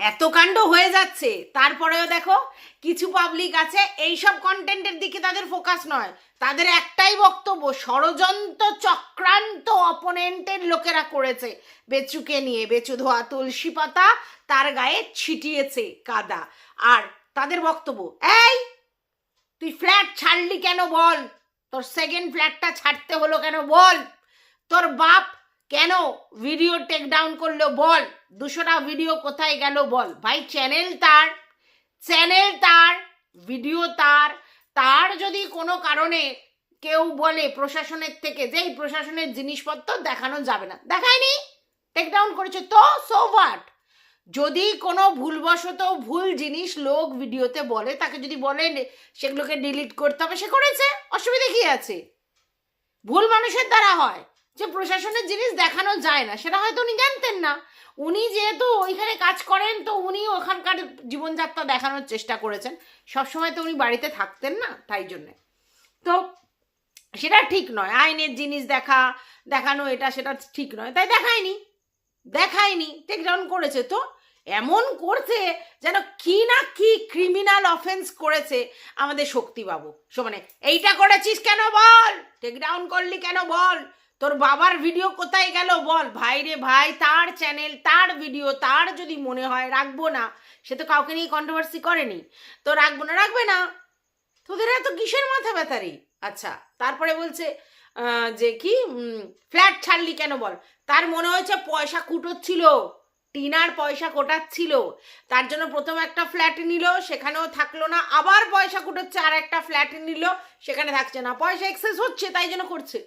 এত কাণ্ড হয়ে যাচ্ছে। তারপরেও দেখো, কিছু পাবলিক আছে, এইসব কন্টেন্টের দিকে তাদের ফোকাস নয়। তাদের একটাই বক্তব্য, ষড়যন্ত্র চক্রান্ত অপোনেন্টের লোকেরা করেছে। বেচুকে নিয়ে, বেচু ধোয়া তুলসী পাতা তার গায়ে ছিটিয়েছে কাদা। আর তাদের বক্তব্য, এই, তুই ফ্ল্যাট ছাড়লি কেন বল? তোর সেকেন্ড ফ্ল্যাটটা ছাড়তে হলো কেন বল? তোর বাপ কেন ভিডিও টেক ডাউন করল বল? দুশোটা ভিডিও কোথায় গেল বল? ভাই চ্যানেল তার। চ্যানেল তার ভিডিও তার। তার যদি কোনো কারণে কেউ বলে প্রশাসনের থেকে যে এই প্রশাসনের জিনিসপত্র দেখানো যাবে না। দেখায়নি? টেক ডাউন করেছে তো? সো হোয়াট যদি কোনো ভুলবশত ভুল জিনিস লোক ভিডিওতে বলে, তাকে যদি বলে সেগুলোকে ডিলিট করতে হবে, সে করেছে। অসুবিধা কি আছে? ভুল মানুষের দ্বারা হয়। যে প্রশাসনের জিনিস দেখানো যায় না, সেটা হয়তো উনি জানতেন না। উনি যেহেতু ওইখানে কাজ করেন, তো উনি ওখানকার জীবনযাত্রা দেখানোর চেষ্টা করেছেন। সবসময় তো উনি বাড়িতে থাকতেন না, তাই জন্যে। তো সেটা ঠিক নয়, আইনের জিনিস দেখা, দেখানো এটা, সেটা ঠিক নয়। তাই দেখায়নি দেখায়নি টেক ডাউন করেছে। তো এমন করছে যেন কি না কি ক্রিমিনাল অফেন্স করেছে আমাদের শক্তিবাবু। সো মানে এইটা করেছিস কেন বল? টেক ডাউন করলি কেন বল? তোর বাবার ভিডিও কোথায় গেল বল? ভাই রে ভাই, তার চ্যানেল তার ভিডিও তার যদি মনে হয়, রাখব না। সে তো কাউকে নিয়ে কন্ট্রোভার্সি করেনি। তো রাখব না, রাখবে না। তোদের এত কিসের মাথা ব্যথারি আচ্ছা তারপরে বলছে যে কি ফ্ল্যাট ছাড়লি কেন বল? তার মনে হয়েছে পয়সা কুটোচ্ছিল। টিনার পয়সা কোটাচ্ছিল। তার জন্য প্রথম একটা ফ্ল্যাট নিল, সেখানেও থাকল না। আবার পয়সা কুটোচ্ছে, আর একটা ফ্ল্যাট নিল, সেখানে থাকছে না। পয়সা এক্সেস হচ্ছে, তাই জন্য করছে।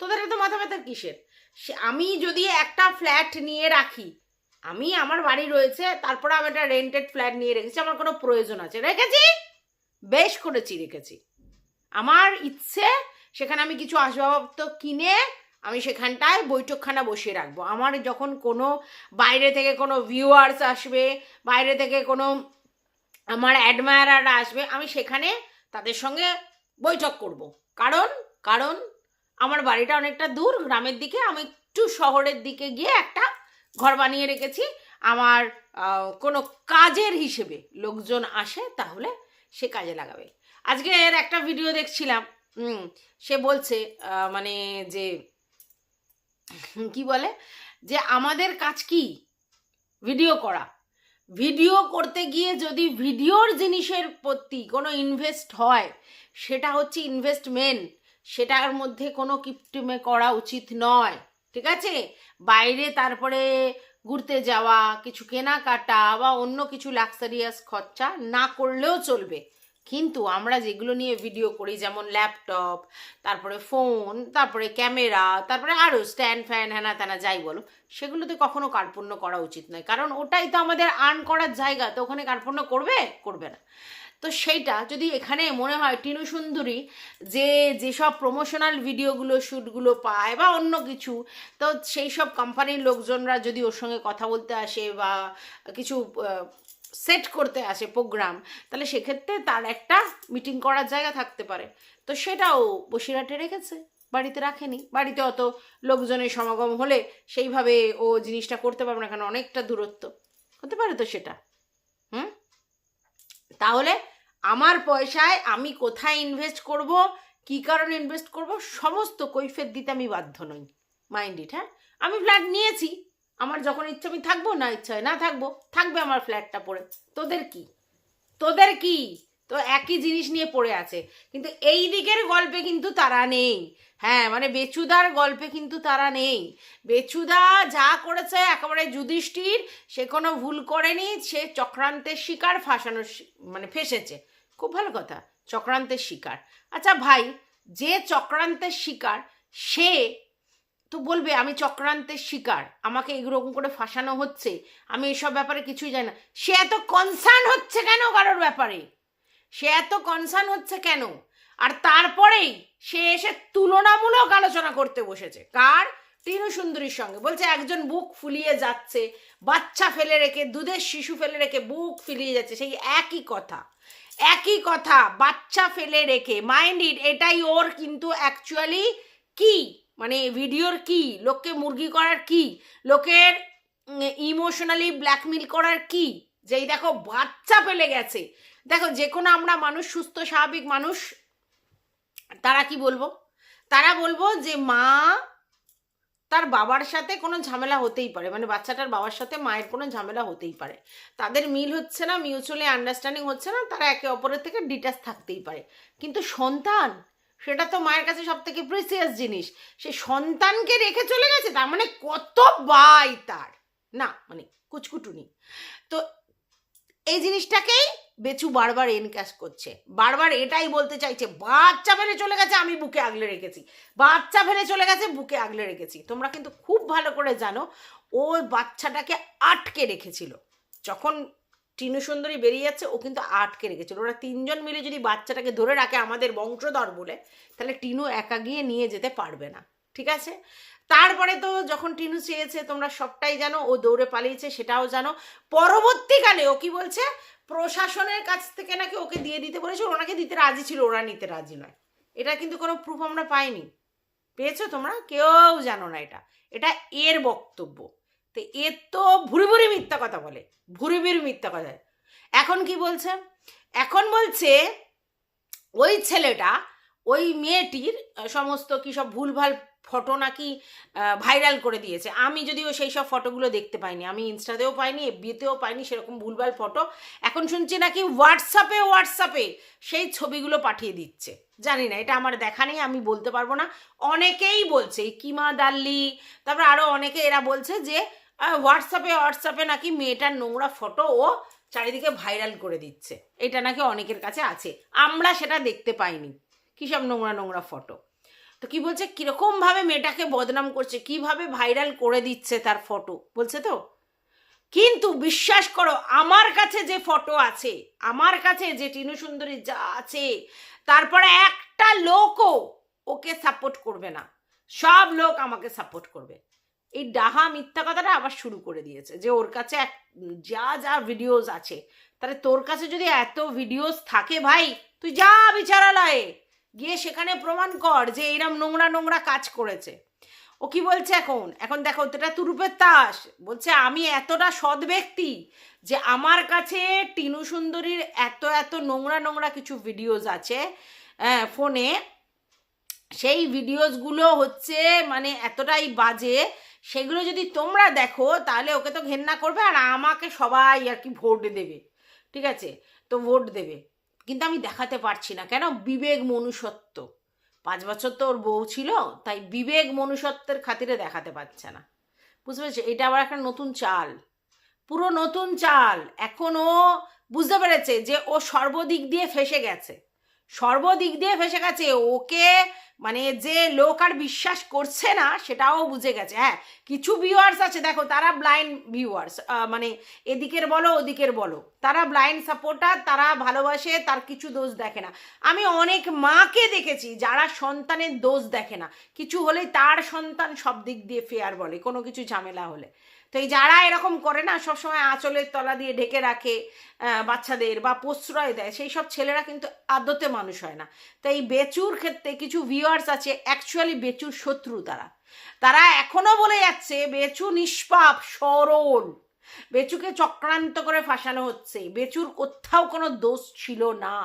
তোদের এত মাথা ব্যথার কিসের? আমি যদি একটা ফ্ল্যাট নিয়ে রাখি, আমি আমার বাড়ি রয়েছে, তারপরে আমি একটা রেন্টেড ফ্ল্যাট নিয়ে রেখেছি, আমার কোনো প্রয়োজন আছে। রেখেছি? বেশ করেছি, রেখেছি। আমার ইচ্ছে, সেখানে আমি কিছু আসবাবপত্র কিনে আমি সেখানটায় বৈঠকখানা বসিয়ে রাখব। আমার যখন কোনো বাইরে থেকে কোনো ভিউয়ার্স আসবে, বাইরে থেকে কোনো আমার অ্যাডমায়ারাররা আসবে, আমি সেখানে তাদের সঙ্গে বৈঠক করব। কারণ কারণ আমার বাড়িটা অনেকটা দূর, গ্রামের দিকে। আমি একটু শহরের দিকে গিয়ে একটা ঘর বানিয়ে রেখেছি। আমার কোনো কাজের হিসেবে লোকজন আসে, তাহলে সে কাজে লাগাবে। আজকে এর একটা ভিডিও দেখছিলাম সে বলছে মানে যে, কি বলে? যে আমাদের কাজ কি? ভিডিও করা। ভিডিও করতে গিয়ে যদি ভিডিওর জিনিসের প্রতি কোনো ইনভেস্ট হয়, সেটা হচ্ছে ইনভেস্টমেন্ট সেটার মধ্যে কোনো কিপটিমে করা উচিত নয়, ঠিক আছে? বাইরে তারপরে ঘুরতে যাওয়া, কিছু কেনাকাটা বা অন্য কিছু লাক্সারিয়াস খরচা না করলেও চলবে। কিন্তু আমরা যেগুলো নিয়ে ভিডিও করি, যেমন ল্যাপটপ তারপরে ফোন তারপরে ক্যামেরা তারপরে আরও স্ট্যান্ড ফ্যান হ্যানা ত্যানা যাই বলো, সেগুলোতে কখনো কার্পণ্য করা উচিত নয়। কারণ ওটাই তো আমাদের আর্ন করার জায়গা, তো ওখানে কার্পণ্য করবে? করবে না। তো সেইটা যদি এখানে মনে হয় টিনু সুন্দরী যে যেসব প্রমোশনাল ভিডিওগুলো শ্যুটগুলো পায় বা অন্য কিছু, তো সেই সব কোম্পানির লোকজনরা যদি ওর সঙ্গে কথা বলতে আসে বা কিছু সেট করতে আসে প্রোগ্রাম তাহলে সেক্ষেত্রে তার একটা মিটিং করার জায়গা থাকতে পারে। তো সেটাও বসিরহাটে রেখেছে, বাড়িতে রাখেনি। বাড়িতে অত লোকজনের সমাগম হলে সেইভাবে ও জিনিসটা করতে পারবে না, কারণ অনেকটা দূরত্ব। হতে পারে তো সেটা। তাহলে আমার পয়সায় আমি কোথায় ইনভেস্ট করব, কি কারণে ইনভেস্ট করব, সমস্ত কৈফের দিতে আমি বাধ্য নই। মাইন্ড ইট হ্যাঁ? আমি ফ্ল্যাট নিয়েছি। আমার যখন ইচ্ছা, আমি থাকব? না ইচ্ছা হয়, না থাকব। থাকবে আমার ফ্ল্যাটটা পড়ে। তোদের কি? তোদের কি? তো একই জিনিস নিয়ে পড়ে আছে। কিন্তু এই দিকের গল্পে কিন্তু তারা নেই। হ্যাঁ মানে বেচুদার গল্পে কিন্তু তারা নেই। বেচুদা যা করেছে একেবারে যুধিষ্ঠির, সে কোনো ভুল করেনি, সে চক্রান্তের শিকার ফাঁসানো মানে ফেসেছে। খুব ভালো কথা, চক্রান্তের শিকার। আচ্ছা ভাই, যে চক্রান্তের শিকার, সে তো বলবে, আমি চক্রান্তের শিকার, আমাকে এরকম করে ফাঁসানো হচ্ছে, আমি এসব ব্যাপারে কিছুই জানি না। সে এত কনসার্ন হচ্ছে কেন কারোর ব্যাপারে? সে এত কনসার্ন হচ্ছে কেন? আর তারপরেই সে এসে তুলনামূলক আলোচনা করতে বসেছে। কার? টিনু সুন্দরীর সঙ্গে। বলছে, একজন বুক ফুলিয়ে যাচ্ছে, বাচ্চা ফেলে রেখে, দুধের শিশু ফেলে রেখে বুক ফুলিয়ে যাচ্ছে, সেই একই কথা। একই কথা, বাচ্চা ফেলে রেখে। মাইন্ড ইট এটাই ওর কিন্তু অ্যাকচুয়ালি কি? মানে ভিডিওর কি? লোককে মুরগি করার কি? লোকের ইমোশনালি ব্ল্যাকমেল করার কি? যেই দেখো, বাচ্চা ফেলে গেছে। দেখো যে কোনো আমরা মানুষ, সুস্থ, স্বাভাবিক মানুষ, তারা কি বলব? তারা বলব যে মা তার বাবার সাথে কোনো ঝামেলা হতেই পারে। মানে বাচ্চাটার বাবার সাথে মায়ের কোনো ঝামেলা হতেই পারে। তাদের মিল হচ্ছে না মিউচুয়ালি আন্ডারস্ট্যান্ডিং হচ্ছে না, তারা একে অপরের থেকে ডিটাচ থাকতেই পারে। কিন্তু সন্তান, সেটা তো মায়ের কাছে সব থেকে প্রিসিয়াস জিনিস। সে সন্তানকে রেখে চলে গেছে, তার মানে কত বাই তার। না মানে কুচকুটুনি। তো এই জিনিসটাকেই বেচু বারবার এনক্যাশ করছে। বারবার এটাই বলতে চাইছে, বাচ্চা ফেলে চলে গেছে, আমি বুকে আগলে রেখেছি। বাচ্চা ফেলে চলে গেছে, বুকে আগলে রেখেছি। তোমরা কিন্তু খুব ভালো করে জানো, ও বাচ্চাটাকে আটকে রেখেছিল। যখন টিনু সুন্দরী বেরিয়ে যাচ্ছে, ও কিন্তু আটকে রেখেছিল। ওরা তিনজন মিলে যদি বাচ্চাটাকে ধরে রাখে আমাদের বংশধর বলে, তাহলে টিনু একা গিয়ে নিয়ে যেতে পারবে না। ঠিক আছে? তারপরে তো যখন টিনু চেয়েছে, তোমরা সবটাই জানো, ও দৌড়ে পালিয়েছে, সেটাও জানো। পরবর্তীকালে ও কি বলছে? প্রশাসনের কাছ থেকে নাকি ওকে দিয়ে দিতে বলেছে, ওনাকে দিতে রাজি ছিল, ওরা নিতে রাজি নয়। এটা কিন্তু কোনো প্রুফ আমরা পাইনি। পেয়েছ তোমরা? কেউ জানো না এটা। এটা এর বক্তব্য। তো এর তো ভুরি ভুরি মিথ্যা কথা বলে। ভুরি ভুরি মিথ্যা কথা। এখন কি বলছে? এখন বলছে, ওই ছেলেটা, ওই মেয়েটির সমস্ত কি সব ভুলভাল ফটো নাকি ভাইরাল করে দিয়েছে। আমি যদিও সেই সব ফটোগুলো দেখতে পাইনি। আমি ইনস্টাতেও পাইনি এফবিতেও পাইনি, সেরকম ভুলভাল ফটো এখন শুনছি নাকি হোয়াটসঅ্যাপে হোয়াটসঅ্যাপে সেই ছবিগুলো পাঠিয়ে দিচ্ছে। জানি না, এটা আমার দেখা নেই, আমি বলতে পারব না। অনেকেই বলছে কিমা দাল্লি, তারপর আরও অনেকে এরা বলছে যে হোয়াটসঅ্যাপে হোয়াটসঅ্যাপে নাকি মেয়েটার নোংরা ফটো ও চারিদিকে ভাইরাল করে দিচ্ছে। এটা নাকি অনেকের কাছে আছে। আমরা সেটা দেখতে পাইনি। কী সব নোংরা নোংরা ফটো তো কি বলছে? কীরকম ভাবে মেয়েটাকে বদনাম করছে, কীভাবে ভাইরাল করে দিচ্ছে তার ফটো বলছে তো? কিন্তু বিশ্বাস করো, আমার কাছে যে ফটো আছে, আমার কাছে যে টিনু সুন্দরী যা আছে, তারপরে একটা লোকও ওকে সাপোর্ট করবে না। সব লোক আমাকে সাপোর্ট করবে। এই ডাহা মিথ্যা কথাটা আবার শুরু করে দিয়েছে যে ওর কাছে এক, যা যা ভিডিওস আছে, তাহলে তোর কাছে যদি এত ভিডিওস থাকে ভাই, তুই যা বিচারালয়ে। গিয়ে সেখানে প্রমাণ কর যে এইরকম নোংরা নোংরা কাজ করেছে। ও কি বলছে এখন? এখন দেখো, এটা তুরুপের তাস বলছে, আমি এতটা সৎ ব্যক্তি যে আমার কাছে টিনু সুন্দরীর এত এত নোংরা নোংরা কিছু ভিডিওস আছে ফোনে সেই ভিডিওসগুলো হচ্ছে মানে এতটাই বাজে। সেগুলো যদি তোমরা দেখো, তাহলে ওকে তো ঘেন্না করবে আর আমাকে সবাই আর কি ভোট দেবে। ঠিক আছে? তো ভোট দেবে। কিন্তু আমি দেখাতে পারছি না। কেন? বিবেক মনুষ্যত্ব। পাঁচ বছর তো ওর বউ ছিল, তাই বিবেক মনুষ্যত্বের খাতিরে দেখাতে পারছে না। বুঝতে পেরেছি? এটা আবার একটা নতুন চাল। পুরো নতুন চাল। এখন ও বুঝতে পেরেছে যে ও সর্বদিক দিয়ে ফেসে গেছে। সর্বদিক দিয়ে ফেসে গেছে। ওকে মানে যে লোক আর বিশ্বাস করছে না, সেটাও বুঝে গেছে। হ্যাঁ কিছু ভিউয়ার্স আছে, দেখো, তারা ব্লাইন্ড ভিউয়ার্স মানে এদিকের বলো, ওদিকের বলো। তারা ব্লাইন্ড সাপোর্টার তারা ভালোবাসে, তার কিছু দোষ দেখে না। আমি অনেক মাকে দেখেছি, যারা সন্তানের দোষ দেখে না। কিছু হলে তার সন্তান সব দিক দিয়ে ফেয়ার বলে, কোনো কিছু ঝামেলা হলে। তো এই যারা এরকম করে না, সবসময় আঁচলের তলা দিয়ে ঢেকে রাখে বাচ্চাদের বা প্রশ্রয় দেয়, সেই সব ছেলেরা কিন্তু আদতে মানুষ হয় না। তো এই বেচুর ক্ষেত্রে কিছু ভিউয়ার্স আছে অ্যাকচুয়ালি বেচুর শত্রু তারা। তারা এখনও বলে যাচ্ছে, বেচু নিষ্পাপ, সরল। বেচুকে চক্রান্ত করে ফাঁসানো হচ্ছে। বেচুর কোথাও কোনো দোষ ছিল না।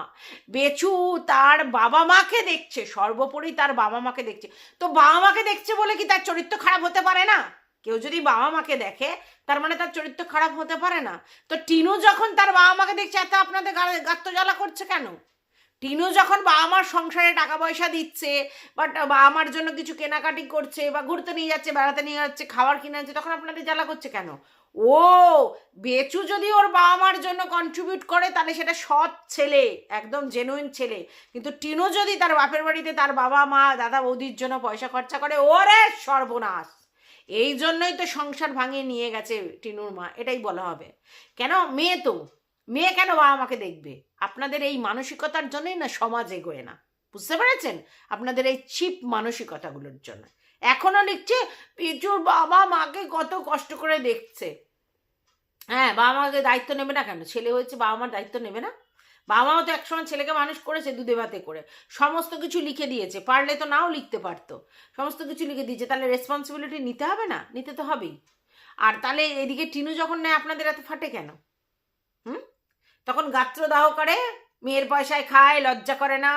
বেচু তার বাবা মাকে দেখছে, সর্বোপরি তার বাবা মাকে দেখছে। তো বাবা মাকে দেখছে বলে কি তার চরিত্র খারাপ হতে পারে না? কেউ যদি বাবা মাকে দেখে, তার মানে তার চরিত্র খারাপ হতে পারে না। তো টিনু যখন তার বাবা মাকে দেখছে, এত আপনাদের গা- গাত্র জ্বালা করছে কেন? টিনু যখন বাবা মার সংসারে টাকা পয়সা দিচ্ছে বাট বাবা মার জন্য কিছু কেনাকাটি করছে, বা ঘুরতে নিয়ে যাচ্ছে, বেড়াতে নিয়ে যাচ্ছে, খাবার কিনে যাচ্ছে তখন আপনাদের জ্বালা করছে কেন? ও, বেচু যদি ওর বাবা মার জন্য কন্ট্রিবিউট করে, তাহলে সেটা সৎ ছেলে, একদম জেনুইন ছেলে। কিন্তু টিনু যদি তার বাপের বাড়িতে তার বাবা মা, দাদা বৌদির জন্য পয়সা খরচা করে, ওরে সর্বনাশ! এই জন্যই তো সংসার ভাঙিয়ে নিয়ে গেছে টিনুর মা, এটাই বলা হবে। কেন? মেয়ে তো। মেয়ে কেন বাবা মাকে দেখবে? আপনাদের এই মানসিকতার জন্যই না সমাজ এগোয় না। বুঝতে পেরেছেন? আপনাদের এই চিপ মানসিকতাগুলোর জন্য। এখনও লিখছে, পিচুর বাবা মাকে কত কষ্ট করে দেখছে। হ্যাঁ বাবা মাকে দায়িত্ব নেবে না কেন? ছেলে হয়েছে, বাবা মার দায়িত্ব নেবে না? বাবা মাও তো একসময় ছেলেকে মানুষ করেছে দুধে ভাতে করে। সমস্ত কিছু লিখে দিয়েছে। পারলে তো নাও লিখতে পারতো। সমস্ত কিছু লিখে দিয়েছে। তাহলে রেসপন্সিবিলিটি নিতে হবে না? নিতে তো হবেই। আর তাহলে এদিকে টিনু যখন নেয়, আপনাদের এত ফাটে কেন? হুম? তখন গাত্রদাহ করে মেয়ের পয়সায় খায়, লজ্জা করে না।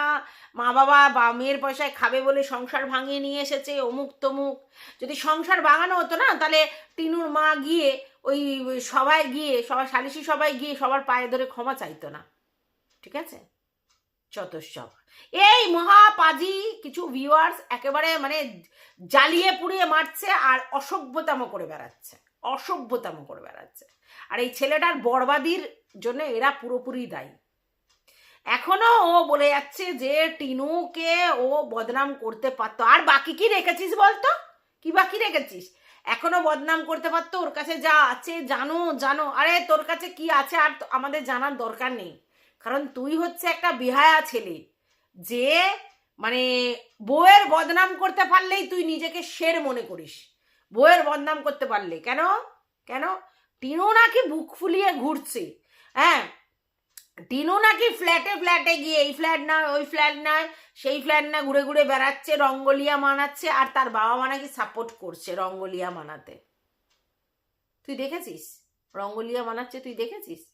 মা বাবা বা মেয়ের পয়সায় খাবে বলে সংসার ভাঙিয়ে নিয়ে এসেছে অমুক তমুক। যদি সংসার ভাঙানো হতো না, তাহলে টিনুর মা গিয়ে ওই সবাই গিয়ে, সবার সালিশি সবাই গিয়ে সবার পায়ে ধরে ক্ষমা চাইতো না। ঠিক আছে? চতস্বব এই মহাপাজি কিছু ভিউয়ার্স একেবারে মানে জ্বালিয়ে পুড়িয়ে মারছে আর অসভ্যতাম করে বেড়াচ্ছে। অসভ্যতাম করে বেড়াচ্ছে। আর এই ছেলেটার বরবাদির জন্য এরা পুরোপুরি দায়ী। এখনও ও বলে যাচ্ছে যে টিনুকে ও বদনাম করতে পারতো। আর বাকি কি রেখেছিস বলতো? কি বাকি রেখেছিস? এখনও বদনাম করতে পারতো? ওর কাছে যা আছে জানো জানো। আরে তোর কাছে কি আছে আর আমাদের জানার দরকার নেই। কারণ তুই হচ্ছে একটা বিহায়া ছেলে, যে মানে বউয়ের বদনাম করতে পারলেই তুই নিজেকে শের মনে করিস। বউয়ের বদনাম করতে পারলে। কেন? কেন? টিনু নাকি বুক ফুলিয়ে ঘুরছে। হ্যাঁ? টিনু নাকি ফ্ল্যাটে ফ্ল্যাটে গিয়ে এই ফ্ল্যাট নয়, ওই ফ্ল্যাট নয়, সেই ফ্ল্যাট না ঘুরে ঘুরে বেড়াচ্ছে, রঙ্গলিয়া মানাচ্ছে, আর তার বাবা মা নাকি সাপোর্ট করছে রঙ্গলিয়া মানাতে। তুই দেখেছিস? রঙ্গলিয়া মানাচ্ছে, তুই দেখেছিস?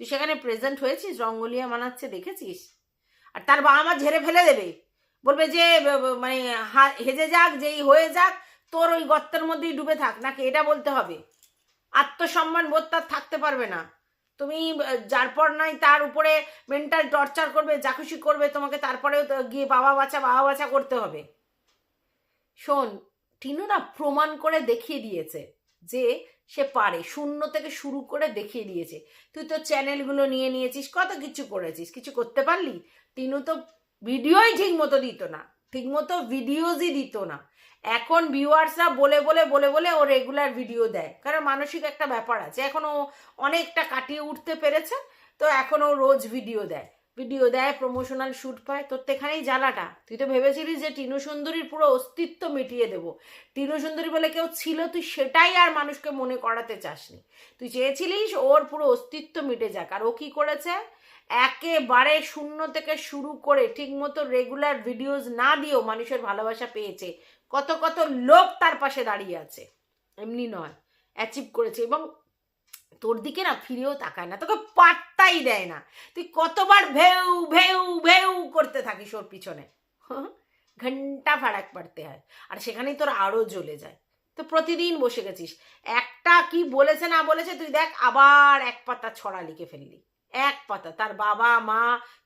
তুই সেখানে প্রেজেন্ট হয়েছিস? রঙ্গলিয়া মানাচ্ছে, দেখেছিস? আর তার বাবা মা ঝেড়ে ফেলে দেবে। বলবে যে মানে হেজে যাক, যেই হয়ে যাক, তোর ওই গর্তের মধ্যেই ডুবে থাক। নাকি এটা বলতে হবে? আত্মসম্মান বোধ তার থাকতে পারবে না। তুমি যার পর নাই তার উপরে মেন্টাল টর্চার করবে, যা খুশি করবে, তোমাকে তারপরেও গিয়ে বাবা বাচ্চা বাবা বাচ্চা করতে হবে। শোন, টিনু না প্রমাণ করে দেখিয়ে দিয়েছে যে সে পারে, শূন্য থেকে শুরু করে দেখিয়ে দিয়েছে। তুই তো চ্যানেলগুলো নিয়ে নিয়েছিস, কত কিছু করেছিস, কিছু করতে পারলি? টিনু তো ভিডিওই ঠিক মতো দিত না ঠিক মতো ভিডিওজই দিত না। এখন ভিউয়ার্সরা বলে বলে বলে বলে ও রেগুলার ভিডিও দেয়। কারণ মানসিক একটা ব্যাপার আছে। এখন ও অনেকটা কাটিয়ে উঠতে পেরেছে, তো এখন ও রোজ ভিডিও দেয়। ভিডিও দেয় প্রমোশনাল শ্যুট পায়, তোর তো এখানেই জ্বালাটা। তুই তো ভেবেছিলিস যে টিনু সুন্দরীর পুরো অস্তিত্ব মিটিয়ে দেবো। টিনু সুন্দরী বলে কেউ ছিল, তুই সেটাই আর মানুষকে মনে করাতে চাসনি। তুই চেয়েছিলিস ওর পুরো অস্তিত্ব মিটে যাক, আর ও কি করেছে? একেবারে শূন্য থেকে শুরু করে ঠিকমতো রেগুলার ভিডিওস না দিয়েও মানুষের ভালোবাসা পেয়েছে। কত কত লোক তার পাশে দাঁড়িয়ে আছে। এমনি নয় অ্যাচিভ করেছে এবং তোর দিকে না ফিরেও তাকায় না, তোকে পাত্তাই দেয় না। তুই কতবার ভেউ ভেউ ভেউ করতে থাকিস ওর পিছনে। ঘণ্টা ফারাক পাড়তে হয়। আর সেখানেই তোর আরও জ্বলে যায়। তো প্রতিদিন বসে গেছিস। একটা কি বলেছে না বলেছে তুই দেখ, আবার এক পাতা ছড়া লিখে ফেললি। এক পাতা। তার বাবা, মা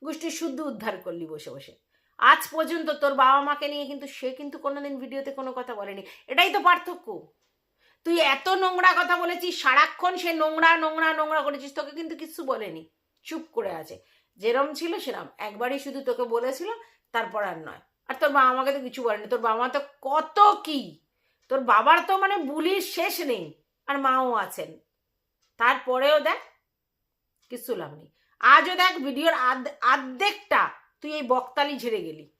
গোষ্ঠীর শুদ্ধ উদ্ধার করলি বসে বসে। আজ পর্যন্ত তোর বাবা মাকে নিয়ে কিন্তু সে কিন্তু কোনোদিন ভিডিওতে কোনো কথা বলেনি। এটাই তো পার্থক্য। তুই এত নোংরা কথা বলেছিস, সারাক্ষণ সে নোংরা নোংরা নোংরা করেছিস, তোকে কিন্তু কিছু বলেনি। চুপ করে আছে। যেরম ছিল সেরম। একবারই শুধু তোকে বলেছিল, তারপর আর নয়। আর তোর বাবা মাকে তো কিছু বলেনি। তোর বাবা তো কত কি? তোর বাবার তো মানে বুলির শেষ নেই। আর মাও আছেন। তারপরেও দেখ কিছু লাভ নেই। আজও দেখ ভিডিওর আর্ধেকটা তুই এই বকতালি ঝেড়ে গেলি।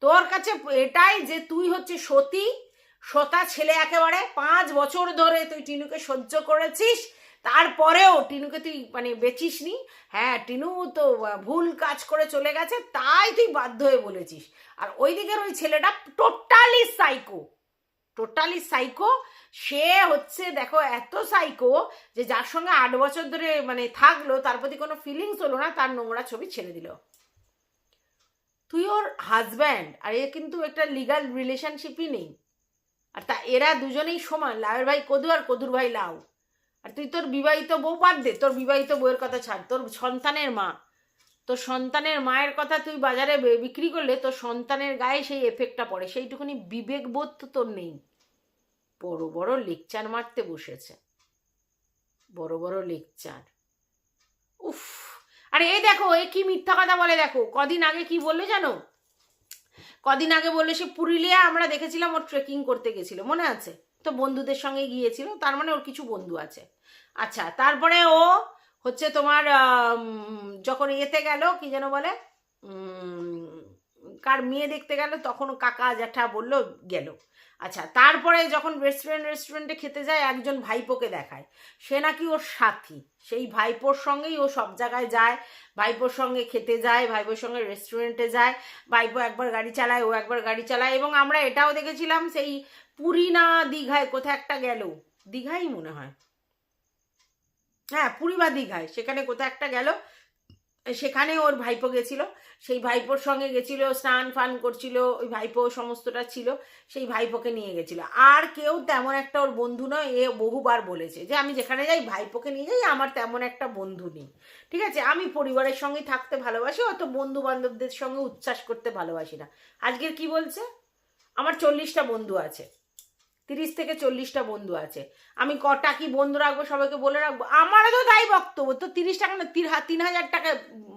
তোর কাছে এটাই যে তুই হচ্ছে সতী সতা ছেলে একেবারে পাঁচ বছর ধরে তুই টিনুকে সহ্য করেছিস, তারপরেও টিনুকে তুই মানে বেচিস নি হ্যাঁ টিনু তো ভুল কাজ করে চলে গেছে, তাই তুই বাধ্য হয়ে বলেছিস। আর ওই দিকের ওই ছেলেটা টোটালি সাইকো টোটালি সাইকো। সে হচ্ছে, দেখো, এত সাইকো যে যার সঙ্গে আট বছর ধরে মানে থাকল, তার প্রতি কোনো ফিলিংস হলো না, তার নোংরা ছবি ছেড়ে দিল। তুই ওর হাজব্যান্ড আর এ কিন্তু একটা লিগাল রিলেশনশিপই নেই। আর তা এরা দুজনেই সমান লাউয়ের ভাই কদু আর কদুর ভাই লাউ। আর তুই তোর বিবাহিত বউ বাদ দে, তোর বিবাহিত বউয়ের কথা ছাড়, তোর সন্তানের মা। তোর সন্তানের মায়ের কথা তুই বাজারে বিক্রি করলে তোর সন্তানের গায়ে সেই এফেক্টটা পড়ে, সেইটুকুনি বিবেকবোধ তো তোর নেই। বড় বড় লেকচার মারতে বসেছে। বড় বড় লেকচার। উফ, আরে এই দেখো, এ কি মিথ্যা কথা বলে দেখো? কদিন আগে কি বললে জানো? কদিন আগে বলল সে পুরুলিয়া, আমরা দেখেছিলাম ওর ট্রেকিং করতে গেছিল, মনে আছে? তো বন্ধুদের সঙ্গে গিয়েছিল, তার মানে ওর কিছু বন্ধু আছে। আচ্ছা তারপরে ও হচ্ছে তোমার যখন ইয়েতে গেল, কি যেন বলে কার মেয়ে দেখতে গেল, তখন কাকা জ্যাঠা বলল, গেল। আচ্ছা তারপরে যখন রেস্টুরেন্ট রেস্টুরেন্টে খেতে যায়, একজন ভাইপোকে দেখায়। সে নাকি ওর সাথী। সেই ভাইপোর সঙ্গেই ও সব জায়গায় যায়। ভাইপোর সঙ্গে খেতে যায়, ভাইপোর সঙ্গে রেস্টুরেন্টে যায়। ভাইপো একবার গাড়ি চালায়, ও একবার গাড়ি চালায় এবং আমরা এটাও দেখেছিলাম, সেই পুরী না দীঘায় কোথায় একটা গেল। দীঘাই মনে হয়। হ্যাঁ পুরী বা দীঘায়, সেখানে কোথায় একটা গেল। সেখানে ওর ভাইপো গেছিল। সেই ভাইপোর সঙ্গে গেছিল, স্নান ফান করছিল, ওই ভাইপো সমস্তটা ছিল, সেই ভাইপোকে নিয়ে গেছিল। আর কেউ তেমন একটা ওর বন্ধু নয়, এ বহুবার বলেছে যে, আমি যেখানে যাই, ভাইপোকে নিয়ে যাই, আমার তেমন একটা বন্ধু নেই। ঠিক আছে? আমি পরিবারের সঙ্গে থাকতে ভালোবাসি, অত বন্ধু বান্ধবদের সঙ্গে উচ্ছ্বাস করতে ভালোবাসি না। আজকের কি বলছে? আমার চল্লিশটা বন্ধু আছে। তিরিশ থেকে চল্লিশটা বন্ধু আছে। আমি কটা কি বন্ধু রাখব সবাইকে বলে রাখব? আমারও তো তাই বক্তব্য। তো তিরিশ টাকা না, তিন হাজার টাকা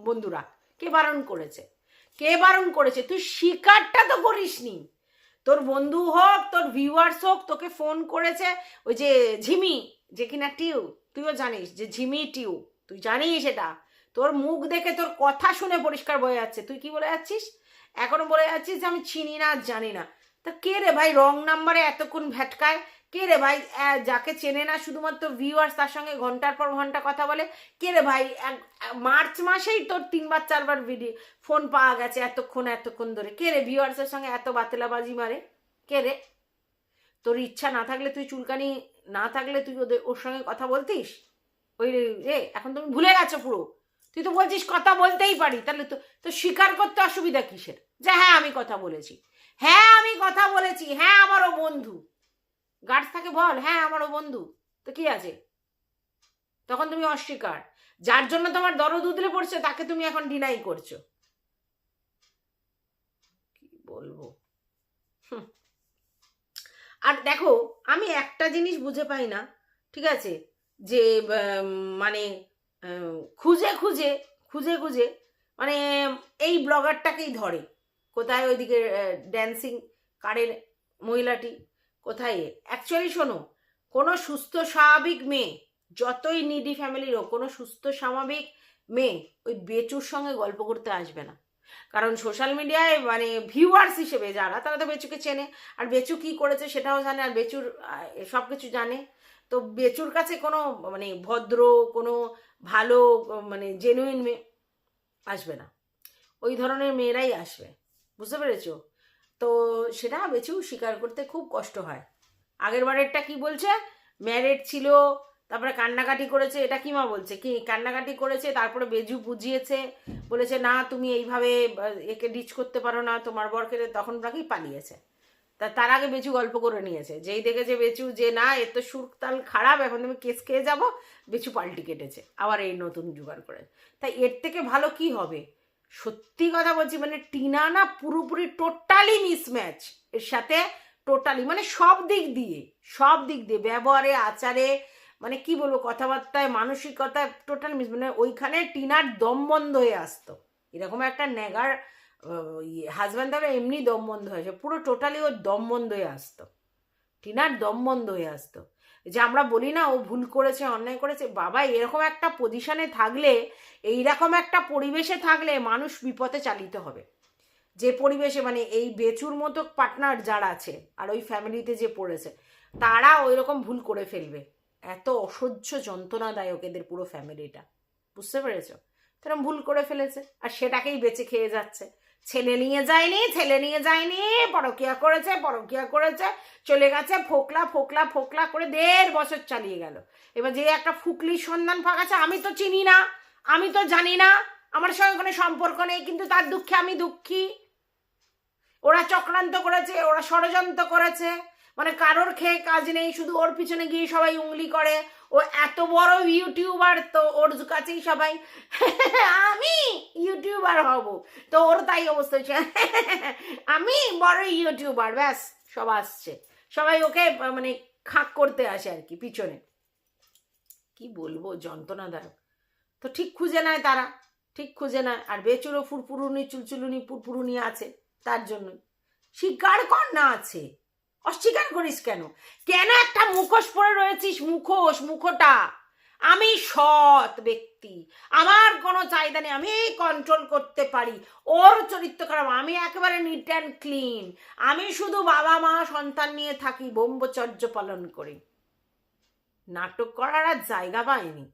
বন্ধুরা কে বারণ করেছে? কে বারণ করেছে? তুই শিকারটা তো করিসনি। তোর বন্ধু হোক, তোর ভিউয়ার্স হোক, তোকে ফোন করেছে ওই যে ঝিমি, যে কিনা টিউ, তুইও জানিস যে ঝিমি টিউ। তুই জানিস এটা? তোর মুখ দেখে তোর কথা শুনে পরিষ্কার বয়ে যাচ্ছে। তুই কি বলে যাচ্ছিস? এখনও বলে যাচ্ছিস যে আমি চিনি না, জানি না। তা কে রে ভাই রং নাম্বারে এতক্ষণ ভ্যাটকায় কে রে ভাই যাকে চেনে না শুধুমাত্র ভিউয়ার্স তার সঙ্গে ঘণ্টার পর ঘণ্টা কথা বলে, কে রে ভাই মার্চ মাসেই তোর তিনবার চারবার ভিডিও ফোন পাওয়া গেছে এতক্ষণ এতক্ষণ ধরে। কে রে ভিউয়ার্সের সঙ্গে এত বাতেলাবাজি মারে? কে রে? তোর ইচ্ছা না থাকলে তুই চুলকানি, না থাকলে তুই ওদের, ওর সঙ্গে কথা বলতিস? ওই রে এখন তুমি ভুলে গেছো পুরো। তুই তো বলছিস কথা বলতেই পারি, তাহলে তো তো স্বীকার করতে অসুবিধা কিসের? যে হ্যাঁ আমি কথা বলেছি। হ্যাঁ আমি কথা বলেছি। হ্যাঁ আমারও বন্ধু। গার্ডস থাকে বল হ্যাঁ আমারও বন্ধু। তো কি আছে? তখন তুমি অস্বীকার। যার জন্য তোমার দরদ উদলে পড়ছে, তাকে তুমি এখন ডিনাই করছ। কি বলব। আর দেখো, আমি একটা জিনিস বুঝে পাই না, ঠিক আছে? যে মানে খুঁজে খুঁজে খুঁজে খুঁজে মানে এই ব্লগারটাকেই ধরে। কোথায় ওইদিকে ড্যান্সিং কারের মহিলাটি? কোথায়? অ্যাকচুয়ালি শোনো, কোনো সুস্থ স্বাভাবিক মেয়ে, যতই নিডি ফ্যামিলির হোক, কোনো সুস্থ স্বাভাবিক মেয়ে ওই বেচুর সঙ্গে গল্প করতে আসবে না। কারণ সোশ্যাল মিডিয়ায় মানে ভিউয়ার্স হিসেবে যারা, তারা তো বেচুকে চেনে। আর বেচু কি করেছে সেটাও জানে, আর বেচুর সব কিছু জানে। তো বেচুর কাছে কোনো মানে ভদ্র, কোনো ভালো মানে জেনুইন মেয়ে আসবে না। ওই ধরনের মেয়েরাই আসবে। বুঝতে পেরেছ? তো সেটা বেচু স্বীকার করতে খুব কষ্ট হয়। আগের বারেরটা কি বলছে? ম্যারেড ছিল, তারপরে কান্নাকাটি করেছে, এটা কি মা বলছে? কি কান্নাকাটি করেছে, তারপরে বেজু বুঝিয়েছে, বলেছে, না, তুমি এইভাবে একে ডিচ করতে পারো না, তোমার বরকে তখন নাকি পালিয়েছে। তা তার আগে বেচু গল্প করে নিয়েছে, যেই দেখেছে বেচু যে, না, এর তো সুর তাল খারাপ, এখন তুমি কেস খেয়ে যাব বেচু পাল্টি কেটেছে, আবার এই নতুন জোগাড় করে। তাই এর থেকে ভালো কি হবে? সত্যি কথা বলছি মানে টিনা না পুরোপুরি টোটালি মিসম্যাচ এর সাথে টোটালি মানে সব দিক দিয়ে, সব দিক দিয়ে, ব্যবহারে, আচারে মানে কি বলব, কথাবার্তায়, মানসিকতায় টোটাল মিস মানে ওইখানে টিনার দম বন্ধ হয়ে আসতো। এরকম একটা নেগার হাজব্যান্ড তাহলে এমনি দম বন্ধ হয়েছে পুরো টোটালি ওর দম বন্ধ হয়ে আসতো। টিনার দম বন্ধ হয়ে আসতো। যে আমরা বলি না, ও ভুল করেছে, অন্যায় করেছে, বাবা, এরকম একটা পজিশনে থাকলে, এইরকম একটা পরিবেশে থাকলে মানুষ বিপথে চালিত হবে। যে পরিবেশে মানে এই বেচুর মতো পার্টনার যারা আছে, আর ওই ফ্যামিলিতে যে পড়েছে, তারা ওই রকম ভুল করে ফেলবে। এত অসহ্য যন্ত্রণাদায়ক এদের পুরো ফ্যামিলিটা বুঝতে পেরেছ? তারা ভুল করে ফেলেছে, আর সেটাকেই বেঁচে খেয়ে যাচ্ছে। ছেলে নিয়ে যায়নি, ছেলে নিয়ে যায়নি, পরকিয়া করেছে পরকিয়া করেছে, চলে গেছে, ফোকলা ফোকলা ফোকলা করে দেড় বছর চালিয়ে গেল। এবার যে একটা ফুকলির সন্ধান ফাঁকাছে আমি তো চিনি না, আমি তো জানি না, আমার সঙ্গে কোনো সম্পর্ক নেই, কিন্তু তার দুঃখে আমি দুঃখী। ওরা চক্রান্ত করেছে, ওরা ষড়যন্ত্র করেছে মানে কারোর খেয়ে কাজ নেই, শুধু ওর পিছনে গিয়ে সবাই উংলি করে ও এত বড় ইউটিউবার তো ওর কাছেই সবাই। আমি ইউটিউবার হব। তো ওর তাই অবস্থা হচ্ছে। আমি বড় ইউটিউবার, ব্যাস, সব আসছে। সবাই ওকে মানে খাক করতে আসে আর কি, পিছনে। কি বলব, যন্ত্রণাদায়ক। তো ঠিক খুঁজে নেয় তারা, ঠিক খুঁজে নেয়। আর বেচুরো ফুরপুরুনি চুলচুলুনি পুরপুরুনি আছে তার জন্য শিকার কর না আছে। অস্বীকার করিস কেন? কেন একটা মুখোশ পরে রয়েছিস মুখোশ, মুখোটা? আমি সৎ ব্যক্তি। আমার কোনো চাহিদা নেই, আমি কন্ট্রোল করতে পারি। ওর চরিত্র খারাপ, আমি একেবারে নিট অ্যান্ড ক্লিন আমি শুধু বাবা, মা, সন্তান নিয়ে থাকি, ব্রহ্মচর্য পালন করি। নাটক করার আর জায়গা পায়নি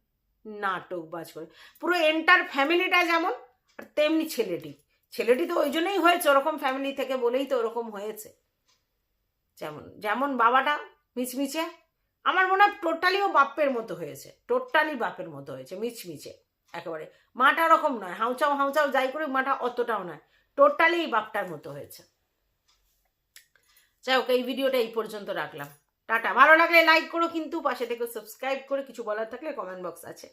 নাটক বাজ করে। পুরো এন্টার ফ্যামিলিটা যেমন, আর তেমনি ছেলেটি। ছেলেটি তো ওই জন্যই হয়েছে, ওরকম ফ্যামিলি থেকে বলেই তো ওরকম হয়েছে। যেমন যেমন বাবাটা মিচমিচে, আমার মনে হয় টোটালি ও বাপের মতো হয়েছে টোটালি বাপের মতো হয়েছে, মিচমিচে, একেবারে। মাটা ওরকম নয় হাউচাও হাউচাও যাই করে মাটা অতটাও নয় টোটালি বাপটার মতো হয়েছে। যাই হোক, এই ভিডিওটা এই পর্যন্ত রাখলাম। টাটা। ভালো লাগলে লাইক করো কিন্তু, পাশে থেকে সাবস্ক্রাইব করে কিছু বলার থাকলে কমেন্ট বক্স আছে।